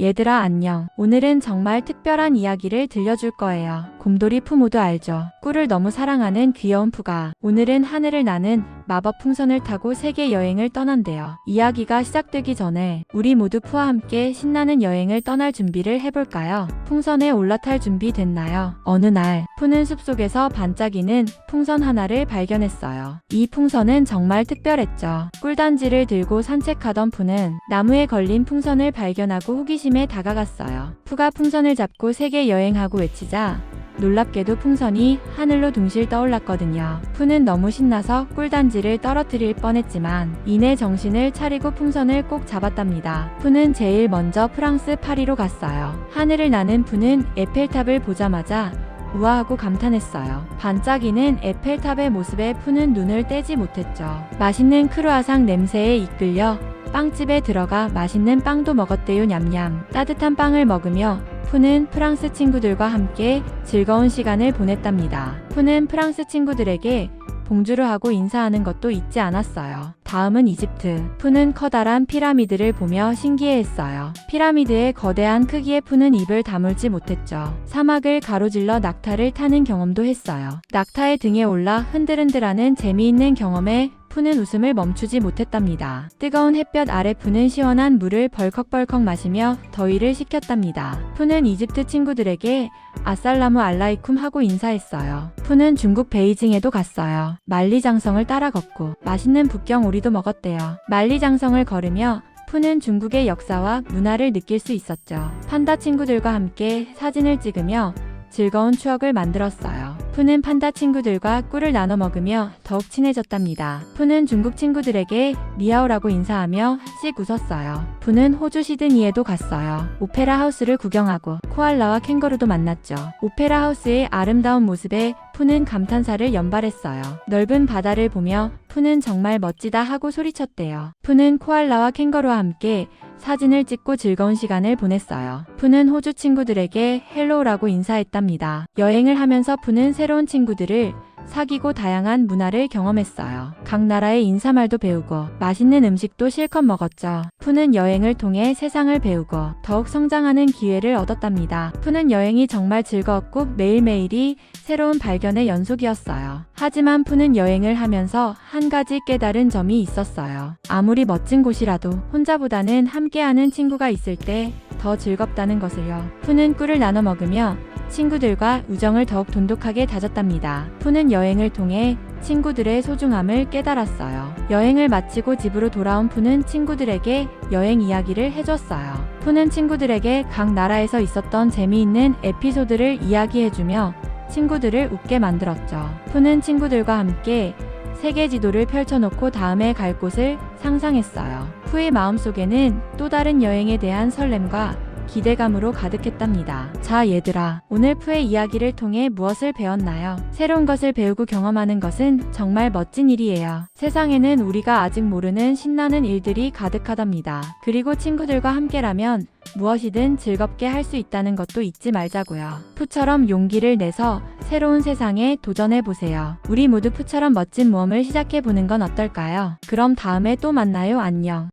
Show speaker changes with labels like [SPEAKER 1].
[SPEAKER 1] 얘들아 안녕. 오늘은 정말 특별한 이야기를 들려줄 거예요. 곰돌이 푸 모두 알죠? 꿀을 너무 사랑하는 귀여운 푸가 오늘은 하늘을 나는 마법 풍선을 타고 세계 여행을 떠난대요. 이야기가 시작되기 전에 우리 모두 푸와 함께 신나는 여행을 떠날 준비를 해볼까요? 풍선에 올라탈 준비 됐나요? 어느 날 푸는 숲속에서 반짝이는 풍선 하나를 발견했어요. 이 풍선은 정말 특별했죠. 꿀단지를 들고 산책하던 푸는 나무에 걸린 풍선을 발견하고 호기심에 다가갔어요. 푸가 풍선을 잡고 세계 여행하고 외치자 놀랍게도 풍선이 하늘로 둥실 떠올랐거든요. 푸는 너무 신나서 꿀단지를 떨어뜨릴 뻔했지만 이내 정신을 차리고 풍선을 꼭 잡았답니다. 푸는 제일 먼저 프랑스 파리로 갔어요. 하늘을 나는 푸는 에펠탑을 보자마자 우아하고 감탄했어요. 반짝이는 에펠탑의 모습에 푸는 눈을 떼지 못했죠. 맛있는 크루아상 냄새에 이끌려 빵집에 들어가 맛있는 빵도 먹었대요 냠냠. 따뜻한 빵을 먹으며 푸는 프랑스 친구들과 함께 즐거운 시간을 보냈답니다. 푸는 프랑스 친구들에게 봉주를 하고 인사하는 것도 잊지 않았어요. 다음은 이집트. 푸는 커다란 피라미드를 보며 신기해했어요. 피라미드의 거대한 크기에 푸는 입을 다물지 못했죠. 사막을 가로질러 낙타를 타는 경험도 했어요. 낙타의 등에 올라 흔들흔들하는 재미있는 경험에 푸는 웃음을 멈추지 못했답니다. 뜨거운 햇볕 아래 푸는 시원한 물을 벌컥벌컥 마시며 더위를 식혔답니다. 푸는 이집트 친구들에게 아살라무 알라이쿰 하고 인사했어요. 푸는 중국 베이징에도 갔어요. 만리장성을 따라 걷고 맛있는 북경 오리도 먹었대요. 만리장성을 걸으며 푸는 중국의 역사와 문화를 느낄 수 있었죠. 판다 친구들과 함께 사진을 찍으며 즐거운 추억을 만들었어요. 푸는 판다 친구들과 꿀을 나눠 먹으며 더욱 친해졌답니다. 푸는 중국 친구들에게 니아오라고 인사하며 씩 웃었어요. 푸는 호주 시드니에도 갔어요. 오페라 하우스를 구경하고 코알라와 캥거루도 만났죠. 오페라 하우스의 아름다운 모습에 푸는 감탄사를 연발했어요. 넓은 바다를 보며 푸는 정말 멋지다 하고 소리쳤대요. 푸는 코알라와 캥거루와 함께 사진을 찍고 즐거운 시간을 보냈어요. 푸는 호주 친구들에게 헬로우라고 인사했답니다. 여행을 하면서 푸는 새로운 친구들을 사귀고 다양한 문화를 경험했어요. 각 나라의 인사말도 배우고 맛있는 음식도 실컷 먹었죠. 푸는 여행을 통해 세상을 배우고 더욱 성장하는 기회를 얻었답니다. 푸는 여행이 정말 즐거웠고 매일매일이 새로운 발견의 연속이었어요. 하지만 푸는 여행을 하면서 한 가지 깨달은 점이 있었어요. 아무리 멋진 곳이라도 혼자보다는 함께하는 친구가 있을 때 더 즐겁다는 것을요. 푸는 꿀을 나눠 먹으며 친구들과 우정을 더욱 돈독하게 다졌답니다. 푸는 여행을 통해 친구들의 소중함을 깨달았어요. 여행을 마치고 집으로 돌아온 푸는 친구들에게 여행 이야기를 해줬어요. 푸는 친구들에게 각 나라에서 있었던 재미있는 에피소드를 이야기해주며 친구들을 웃게 만들었죠. 푸는 친구들과 함께 세계 지도를 펼쳐놓고 다음에 갈 곳을 상상했어요. 푸의 마음속에는 또 다른 여행에 대한 설렘과 기대감으로 가득했답니다. 자, 얘들아. 오늘 푸의 이야기를 통해 무엇을 배웠나요? 새로운 것을 배우고 경험하는 것은 정말 멋진 일이에요. 세상에는 우리가 아직 모르는 신나는 일들이 가득하답니다. 그리고 친구들과 함께라면 무엇이든 즐겁게 할 수 있다는 것도 잊지 말자고요. 푸처럼 용기를 내서 새로운 세상에 도전해 보세요. 우리 모두 푸처럼 멋진 모험을 시작해 보는 건 어떨까요? 그럼 다음에 또 만나요. 안녕.